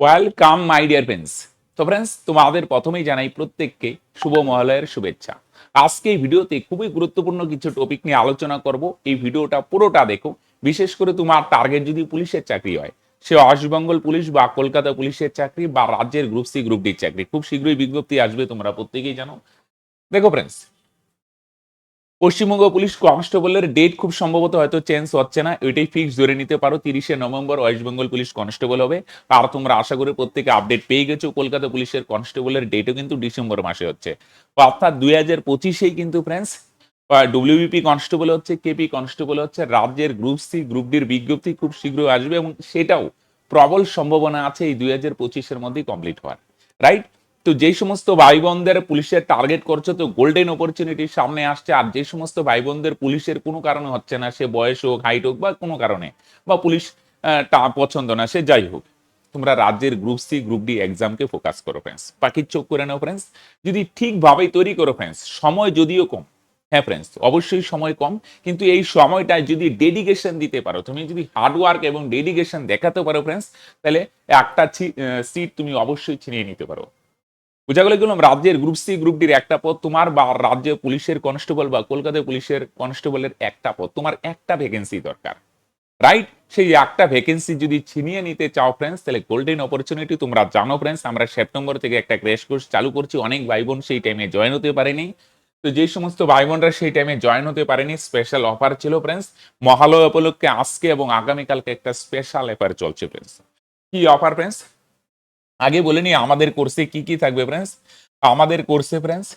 Welcome my dear friends তো friends তোমাদের প্রথমেই জানাই প্রত্যেককে শুভ মহালয়ের শুভেচ্ছা। আজকে এই ভিডিওতে খুবই গুরুত্বপূর্ণ কিছু টপিক নিয়ে আলোচনা করব। এই ভিডিওটা পুরোটা দেখো। বিশেষ করে তোমার টার্গেট যদি পুলিশের চাকরি হয়, সে ওয়েস্টবেঙ্গল পুলিশ বা কলকাতা পুলিশের চাকরি বা রাজ্যের গ্রুপ সি গ্রুপ ডির চাকরি। খুব শীঘ্রই বিজ্ঞপ্তি আসবে, তোমরা প্রত্যেকেই জানো। দেখো ফ্রেন্ডস পশ্চিমবঙ্গ পুলিশ কনস্টেবলের ডেট খুব সম্ভবত হয়তো চেঞ্জ হচ্ছে না, এটাই ফিক্স ধরে নিতে পারো। তিরিশে November West Bengal police constable হবে। আর তোমরা আশা করি প্রত্যেকে আপডেট পেয়ে গেছো, কলকাতা পুলিশের কনস্টেবলের ডেটও কিন্তু ডিসেম্বর মাসে হচ্ছে। অর্থাৎ দুই হাজার পঁচিশেই কিন্তু ফ্রেন্ডস ডব্লিউবিপি কনস্টেবল হচ্ছে কেপি কনস্টেবল হচ্ছে, রাজ্যের গ্রুপ সি গ্রুপ ডির বিজ্ঞপ্তি খুব শীঘ্রই আসবে এবং সেটাও প্রবল সম্ভাবনা আছে এই দুই হাজার পঁচিশের মধ্যেই কমপ্লিট হওয়ার। রাইট তো যেই সমস্ত ভাই বোনদের পুলিশের টার্গেট করছ, তো গোল্ডেন অপরচুনিটি সামনে আসছে। আর যে সমস্ত ভাই বোনদের পুলিশের কোনো কারণে হচ্ছে না, সে বয়স হোক হাইট হোক বা কোনো কারণে, বা পুলিশ তা পছন্দ না, সে যাই হোক। তোমরা রাজ্যের গ্রুপ সি গ্রুপ ডি এক্সামকে ফোকাস করো ফ্রেন্ডস পাখির চোখ করে নাও ফ্রেন্ডস যদি ঠিকভাবেই তৈরি করো ফ্রেন্ডস সময় যদিও কম হ্যাঁ ফ্রেন্ডস অবশ্যই সময় কম, কিন্তু এই সময়টায় যদি ডেডিকেশন দিতে পারো, তুমি যদি হার্ডওয়ার্ক এবং ডেডিকেশন দেখাতে পারো ফ্রেন্ডস তাহলে একটা সিট তুমি অবশ্যই ছিনিয়ে নিতে পারো। বোঝা গেল গেলাম রাজ্যের গ্রুপ সি গ্রুপ ডির একটা পদ, তোমার বা রাজ্য পুলিশের কনস্টেবল বা কলকাতা পুলিশের কনস্টেবলের একটা পদ, তোমার একটা ভ্যাকেন্সি দরকার। রাইট সেই একটা ভ্যাকেন্সি যদি ছিনিয়ে নিতে চাও ফ্রেন্ডস তাহলে গোল্ডেন অপরচুনিটি তোমরা জানো ফ্রেন্ডস আমরা সেপ্টেম্বর থেকে একটা ক্র্যাশ কোর্স চালু করছি, অনেক ভাই বোন সেই টাইমে জয়েন হতে পারেনি। তো যে সমস্ত ভাই বোনরা সেই টাইমে জয়েন হতে পারেনি স্পেশাল অফার ছিল ফ্রেন্ডস মহালয় উপলক্ষে আজকে এবং আগামীকালকে একটা স্পেশাল অফার চলছে ফ্রেন্ডস কি অফার ফ্রেন্ডস আগে বলে নি, আমাদের কোর্সে কি কি থাকবে ফ্রেন্ডস আমাদের কোর্সে ফ্রেন্ডস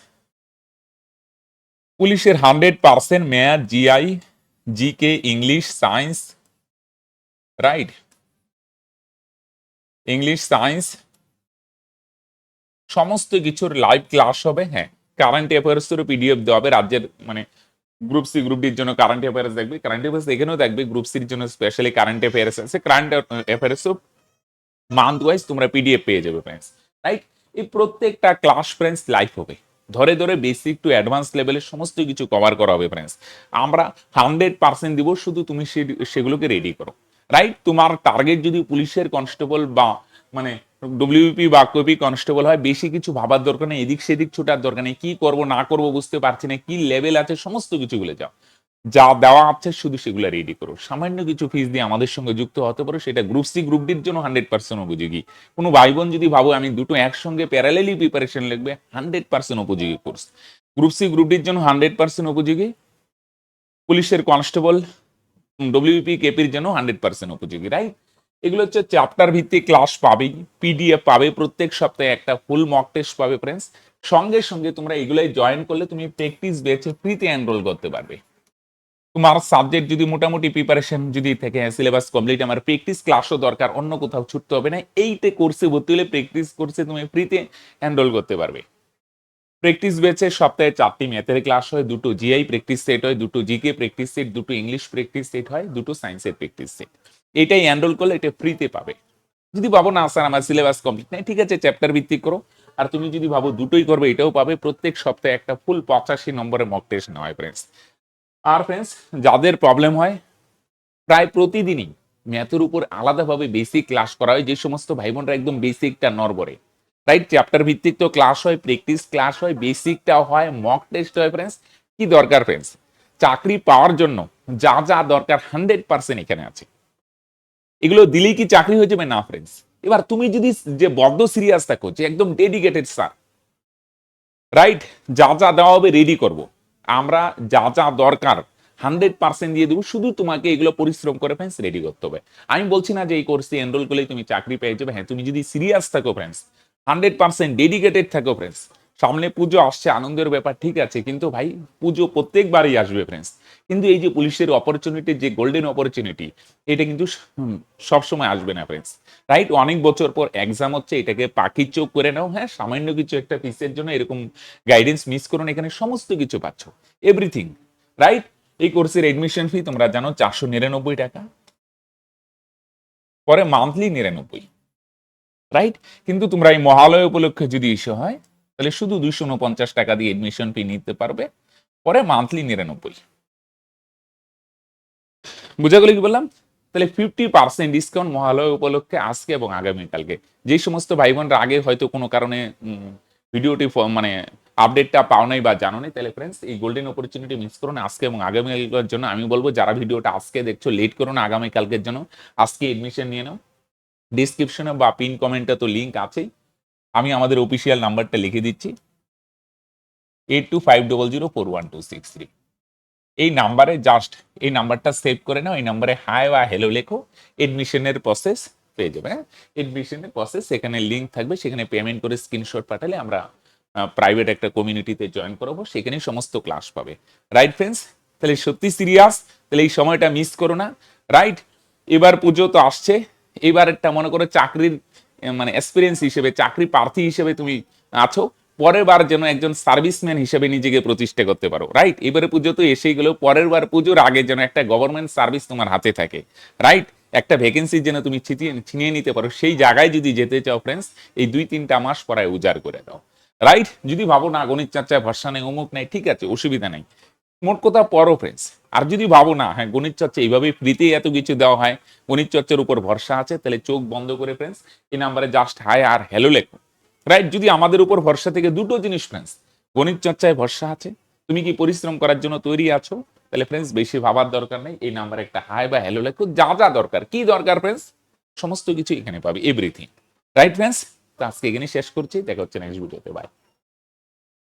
পুলিশের হান্ড্রেড পার্সেন্ট মেয়ার GI GK English science right English science সমস্ত কিছুর লাইভ ক্লাস হবে হ্যাঁ। কারেন্ট অ্যাফেয়ার্সেরও পিডিএফ দেওয়া হবে, রাজ্যের মানে গ্রুপ সি গ্রুপ ডির জন্য কারেন্ট অ্যাফেয়ার্স দেখবে। কারেন্ট অ্যাফেয়ার্স এখানেও দেখবে গ্রুপ সির জন্য স্পেশালি কারেন্ট অ্যাফেয়ার্স আছে। কারেন্ট অ্যাফেয়ার্সও মান্থ ওয়াইজ তোমরা পিডিএফ পেয়ে যাবে ফ্রেন্ডস রাইট এই প্রত্যেকটা ক্লাস ফ্রেন্ডস লাইভ হবে। ধরে ধরে বেসিক টু অ্যাডভান্স লেভেলের সমস্ত কিছু কভার করা হবে ফ্রেন্ডস আমরা হান্ড্রেড পার্সেন্ট দিব, শুধু তুমি সেগুলোকে রেডি করো। রাইট তোমার টার্গেট যদি পুলিশের কনস্টেবল বা মানে ডব্লিউপি বা কপি কনস্টেবল হয়, বেশি কিছু ভাবার দরকার নেই, এদিক সেদিক ছোটার দরকার নেই। কি করব, না করব বুঝতে পারছি না, কি লেভেল আছে, সমস্ত কিছু ভুলে যাও। যা দেওয়া আছে শুধু সেগুলো রেডি করো। সামান্য কিছু ফিস দিয়ে আমাদের সঙ্গে যুক্ত হতে পারো, সেটা গ্রুপ সি গ্রুপ ডির জন্য হান্ড্রেড পার্সেন্ট উপযোগী। কোনো ভাই বোন যদি ভাবো আমি দুটো একসঙ্গে প্যারালেলি প্রিপারেশন লিখবে হান্ড্রেড পার্সেন্ট উপযোগী কোর্স গ্রুপ সি গ্রুপ ডির জন্য হান্ড্রেড পার্সেন্ট উপযোগী। পুলিশের কনস্টেবল ডব্লিউপি কেপির জন্য হান্ড্রেড পার্সেন্ট উপযোগী রাইট এগুলো হচ্ছে চ্যাপ্টার ভিত্তিক ক্লাস পাবেই পিডিএফ পাবে প্রত্যেক সপ্তাহে, একটা ফুল মক টেস্ট পাবে ফ্রেন্ডস সঙ্গে সঙ্গে তোমরা এগুলোই জয়েন করলে তুমি প্র্যাকটিস বেচে ফ্রিতে এনরোল করতে পারবে। তোমার সাবজেক্ট যদি মোটামুটি প্রিপারেশন যদি থেকে সিলেবাস কমপ্লিট আমার প্র্যাকটিস ক্লাসও দরকার, অন্য কোথাও ছুটতে হবে না। এইতে কোর্সে ভর্তি হলে প্র্যাকটিস কোর্সে তুমি ফ্রিতে এনরোল করতে পারবে। প্র্যাকটিস বেচে সপ্তাহে চারটি ম্যাথের ক্লাস হয়, দুটো জিআই প্র্যাকটিস সেট হয়, দুটো জিকে প্র্যাকটিস সেট দুটো ইংলিশ প্র্যাকটিস সেট হয়, দুটো সায়েন্সের প্র্যাকটিস সেট এটাই এনরোল করলে এটা ফ্রিতে পাবে। যদি ভাবো, না স্যার, আমার সিলেবাস কমপ্লিট নেই। ঠিক আছে চ্যাপ্টার ভিত্তিক করো। আর তুমি যদি ভাবো দুটোই করবে, এটাও পাবে। প্রত্যেক সপ্তাহে একটা ফুল পঁচাশি নম্বরের মক টেস্ট নেওয়া হয় ফ্রেন্ডস আর ফ্রেন্ডস যাদের প্রবলেম হয়, প্রায় প্রতিদিনই ম্যাথের উপর আলাদাভাবে বেসিক ক্লাস করা হয়, যে সমস্ত ভাই বোনরা একদম বেসিকটা নরবরে রাইট চ্যাপ্টার ভিত্তিক তো ক্লাস হয় প্র্যাকটিস ক্লাস হয় বেসিকটাও হয় মক টেস্ট হয় ফ্রেন্ডস কি দরকার ফ্রেন্ডস চাকরি পাওয়ার জন্য যা যা দরকার হান্ড্রেড পার্সেন্ট এখানে আছে। এগুলো দিলেই কি চাকরি হয়ে যাবে? না ফ্রেন্ডস এবার তুমি যদি যে বদ্ধ সিরিয়াস থাকো, যে একদম ডেডিকেটেড স্যার রাইট যা যা দেওয়া হবে রেডি করব। আমরা যা যা দরকার হান্ড্রেড পার্সেন্ট দিয়ে দেবো, শুধু তোমাকে এগুলো পরিশ্রম করে ফ্রেন্ডস রেডি করতে হবে। আমি বলছি না যে এই কোর্সে এনরোল করলেই তুমি চাকরি পেয়ে যাবে হ্যাঁ তুমি যদি সিরিয়াস থাকো ফ্রেন্ডস হান্ড্রেড পার্সেন্ট ডেডিকেটেড থাকো ফ্রেন্ডস সামনে পুজো আসছে, আনন্দের ব্যাপার ঠিক আছে, কিন্তু ভাই পুজো প্রত্যেকবারই আসবে ফ্রেন্ডস কিন্তু এই যে পুলিশের অপরচুনিটি যে গোল্ডেন অপরচুনিটি এটা কিন্তু সবসময় আসবে না ফ্রেন্ডস রাইট অনেক বছর পর এক্সাম হচ্ছে, এটাকে পাখির চোখ করে নাও হ্যাঁ সামান্য কিছু একটা ফিসের জন্য এরকম গাইডেন্স মিস করুন এখানে, সমস্ত কিছু পাচ্ছ। এভরিথিং রাইট এই কোর্সের এডমিশন ফি তোমরা জানো চারশো নিরানব্বই টাকা। পরে মান্থলি নিরানব্বই। রাইট কিন্তু তোমরা এই মহালয় উপলক্ষে যদি ইস্যু হয় তাহলে শুধু দুইশো উনপঞ্চাশ টাকা দিয়ে এডমিশন ফি নিতে পারবে, পরে মান্থলি নিরানব্বই। বুঝা গেল কি বললাম? তাহলে ফিফটি পার্সেন্ট ডিসকাউন্ট মহালয়া উপলক্ষে আজকে এবং আগামীকালকে যে সমস্ত ভাই বোনরা আগে হয়তো কোনো কারণে ভিডিওটি মানে আপডেটটা পাও নাই বা জানো নাই তাহলে ফ্রেন্ডস এই গোল্ডেন অপরচুনিটি মিস করো না। আজকে এবং আগামীকালের জন্য আমি বলব, যারা ভিডিওটা আজকে দেখছ লেট করো না আগামীকালকের জন্য আজকে এডমিশন নিয়ে নাও। ডিসক্রিপশনে বা পিন কমেন্টে তো লিঙ্ক আছেই। আমি আমাদের অফিসিয়াল নাম্বারটা লিখে দিচ্ছি। Eight two five double zero four one two six three এই নাম্বারে জাস্ট এই নাম্বারটা সেভ করে নাও, এই নাম্বারে হাই বা হ্যালো লেখো। এডমিশনের প্রসেস পেয়ে যাবে হ্যাঁ? এডমিশনের প্রসেস সেখানে লিঙ্ক থাকবে, সেখানে পেমেন্ট করে স্ক্রিনশট পাঠালে আমরা প্রাইভেট একটা কমিউনিটিতে জয়েন করাবো সেখানে সমস্ত ক্লাস পাবে। রাইট ফ্রেন্ডস তাহলে সত্যি সিরিয়াস তাহলে এই সময়টা মিস করো না। রাইট এবার পুজো তো আসছে, এবার একটা মনে করো চাকরির মানে এক্সপিরিয়েন্স হিসেবে, চাকরি প্রার্থী হিসেবে তুমি আছো। পরের বার যেন একজন সার্ভিসম্যান হিসেবে নিজেকে প্রতিষ্ঠা করতে পারো রাইট এবারে পুজো তো এসেই গেলেও পরের বার পুজোর আগে যেন একটা গভর্নমেন্ট সার্ভিস তোমার হাতে থাকে রাইট একটা ভ্যাকেন্সি যেন তুমি ছিটিয়ে, ছিনিয়ে নিতে পারো, সেই জায়গায় যদি যেতে চাও ফ্রেন্ডস এই দুই তিনটা মাস পরায় উজাড় করে দাও রাইট যদি ভাবো না গণিত চর্চায় ভরসা নেই, অমুক নেই, ঠিক আছে, অসুবিধা নেই। মোট কথা পরও ফ্রেন্ডস আর যদি ভাবো না হ্যাঁ গণিত চর্চা এইভাবে ফ্রিতে এত কিছু দেওয়া হয়, গণিত চর্চার উপর ভরসা আছে, তাহলে চোখ বন্ধ করে ফ্রেন্ডস এই নাম্বারে জাস্ট হাই আর হ্যালো লেখো। রাইট যদি আমাদের উপর ভরসা থেকে দুটো জিনিস ফ্রেন্ডস গণিত চর্চায় ভরসা আছে, তুমি কি পরিশ্রম করার জন্য তৈরি আছো? তাহলে ফ্রেন্ডস বেশি ভাবার দরকার নেই, এই নাম্বারে একটা হাই বা হ্যালো লেখো, যা যা দরকার। কি দরকার ফ্রেন্ডস সমস্ত কিছু এখানে পাবে এভরিথিং রাইট ফ্রেন্ডস তো আজকে এখানে শেষ করছি, দেখা হচ্ছে নেক্সট ভিডিওতে বাই